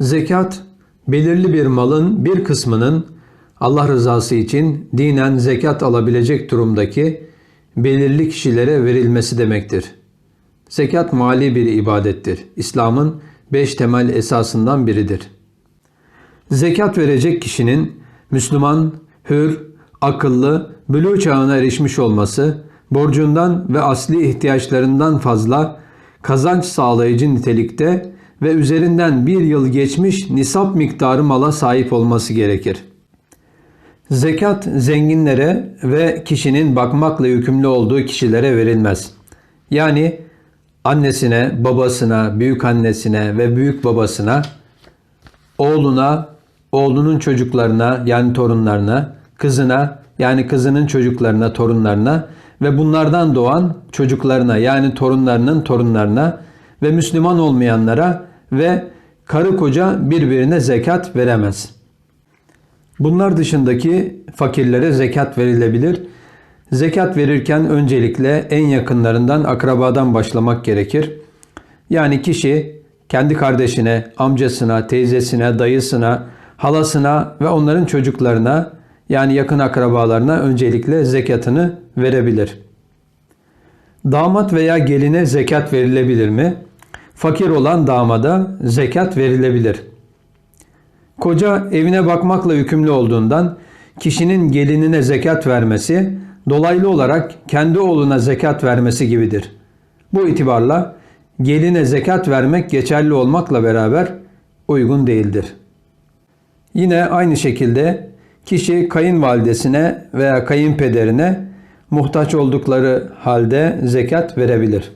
Zekat, belirli bir malın bir kısmının Allah rızası için dinen zekat alabilecek durumdaki belirli kişilere verilmesi demektir. Zekat mali bir ibadettir. İslam'ın beş temel esasından biridir. Zekat verecek kişinin Müslüman, hür, akıllı, bülü çağına erişmiş olması, borcundan ve asli ihtiyaçlarından fazla kazanç sağlayıcı nitelikte ve üzerinden bir yıl geçmiş nisap miktarı mala sahip olması gerekir. Zekat zenginlere ve kişinin bakmakla yükümlü olduğu kişilere verilmez. Yani annesine, babasına, büyük annesine ve büyük babasına, oğluna, oğlunun çocuklarına yani torunlarına, kızına yani kızının çocuklarına, torunlarına ve bunlardan doğan çocuklarına yani torunlarının torunlarına ve Müslüman olmayanlara ve karı koca birbirine zekat veremez. Bunlar dışındaki fakirlere zekat verilebilir. Zekat verirken öncelikle en yakınlarından akrabadan başlamak gerekir. Yani kişi kendi kardeşine, amcasına, teyzesine, dayısına, halasına ve onların çocuklarına yani yakın akrabalarına öncelikle zekatını verebilir. Damat veya geline zekat verilebilir mi? Fakir olan damada zekat verilebilir. Koca evine bakmakla yükümlü olduğundan kişinin gelinine zekat vermesi dolaylı olarak kendi oğluna zekat vermesi gibidir. Bu itibarla geline zekat vermek geçerli olmakla beraber uygun değildir. Yine aynı şekilde kişi kayınvalidesine veya kayınpederine muhtaç oldukları halde zekat verebilir.